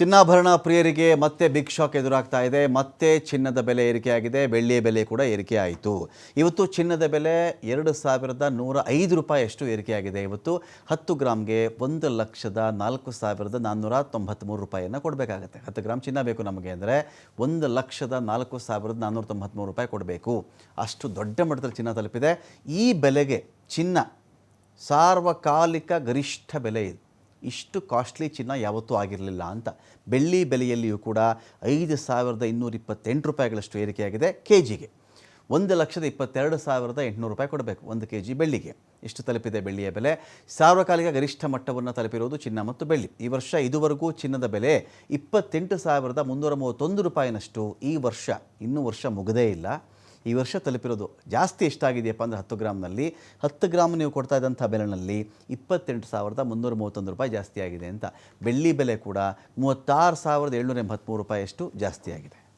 ಚಿನ್ನಾಭರಣ ಪ್ರಿಯರಿಗೆ ಮತ್ತೆ ಬಿಗ್ ಶಾಕ್ ಎದುರಾಗ್ತಾ ಇದೆ. ಮತ್ತೆ ಚಿನ್ನದ ಬೆಲೆ ಏರಿಕೆಯಾಗಿದೆ. ಬೆಳ್ಳಿಯ ಬೆಲೆ ಕೂಡ ಏರಿಕೆ ಆಯಿತು ಇವತ್ತು ಚಿನ್ನದ ಬೆಲೆ ಎರಡು ಸಾವಿರದ ನೂರ ಐದು ರೂಪಾಯಿಯಷ್ಟು ಏರಿಕೆಯಾಗಿದೆ. ಇವತ್ತು ಹತ್ತು ಗ್ರಾಮ್ಗೆ ಒಂದು ಲಕ್ಷದ ನಾಲ್ಕು ಸಾವಿರದ ನಾನ್ನೂರ ತೊಂಬತ್ತ್ಮೂರು ರೂಪಾಯಿಯನ್ನು ಕೊಡಬೇಕಾಗತ್ತೆ. ಹತ್ತು ಗ್ರಾಮ್ ಚಿನ್ನ ಬೇಕು ನಮಗೆ ಅಂದರೆ ಒಂದು ಲಕ್ಷದ ನಾಲ್ಕು ಸಾವಿರದ ನಾನ್ನೂರ ತೊಂಬತ್ತ್ಮೂರು ರೂಪಾಯಿ ಕೊಡಬೇಕು. ಅಷ್ಟು ದೊಡ್ಡ ಮಟ್ಟದಲ್ಲಿ ಚಿನ್ನ ತಲುಪಿದೆ. ಈ ಬೆಲೆಗೆ ಚಿನ್ನ ಸಾರ್ವಕಾಲಿಕ ಗರಿಷ್ಠ ಬೆಲೆ ಇದು. ಇಷ್ಟು ಕಾಸ್ಟ್ಲಿ ಚಿನ್ನ ಯಾವತ್ತೂ ಆಗಿರಲಿಲ್ಲ ಅಂತ. ಬೆಳ್ಳಿ ಬೆಲೆಯಲ್ಲಿಯೂ ಕೂಡ ಐದು ಸಾವಿರದ ಇನ್ನೂರ ಇಪ್ಪತ್ತೆಂಟು ರೂಪಾಯಿಗಳಷ್ಟು ಏರಿಕೆಯಾಗಿದೆ ಕೆ ಜಿಗೆ ಒಂದು ಲಕ್ಷದ ಇಪ್ಪತ್ತೆರಡು ಸಾವಿರದ ಎಂಟುನೂರು ರೂಪಾಯಿ ಕೊಡಬೇಕು ಒಂದು ಕೆ ಜಿ ಬೆಳ್ಳಿಗೆ. ಇಷ್ಟು ತಲುಪಿದೆ ಬೆಳ್ಳಿಯ ಬೆಲೆ? ಸಾರ್ವಕಾಲಿಕ ಗರಿಷ್ಠ ಮಟ್ಟವನ್ನು ತಲುಪಿರುವುದು ಚಿನ್ನ ಮತ್ತು ಬೆಳ್ಳಿ. ಈ ವರ್ಷ ಇದುವರೆಗೂ ಚಿನ್ನದ ಬೆಲೆ ಇಪ್ಪತ್ತೆಂಟು ಸಾವಿರದ ಮುನ್ನೂರ ಮೂವತ್ತೊಂದು ರೂಪಾಯಿನಷ್ಟು ಈ ವರ್ಷ, ಇನ್ನೂ ವರ್ಷ ಮುಗದೇ ಇಲ್ಲ. ಈ ವರ್ಷ ತಲುಪಿರೋದು ಜಾಸ್ತಿ ಎಷ್ಟಾಗಿದೆಯಪ್ಪ ಅಂದರೆ ಹತ್ತು ಗ್ರಾಮ್ನಲ್ಲಿ? ಹತ್ತು ಗ್ರಾಮ್ ನೀವು ಕೊಡ್ತಾ ಇದ್ದಂಥ ಬೆಲೆನಲ್ಲಿ ಇಪ್ಪತ್ತೆಂಟು ಸಾವಿರದ ಮುನ್ನೂರ ಮೂವತ್ತೊಂದು ರೂಪಾಯಿ ಜಾಸ್ತಿ ಆಗಿದೆ ಅಂತ. ಬೆಳ್ಳಿ ಬೆಲೆ ಕೂಡ ಮೂವತ್ತಾರು ಸಾವಿರದ ಏಳ್ನೂರ ಎಂಬತ್ತ್ಮೂರು ರೂಪಾಯಿಯಷ್ಟು ಜಾಸ್ತಿ ಆಗಿದೆ.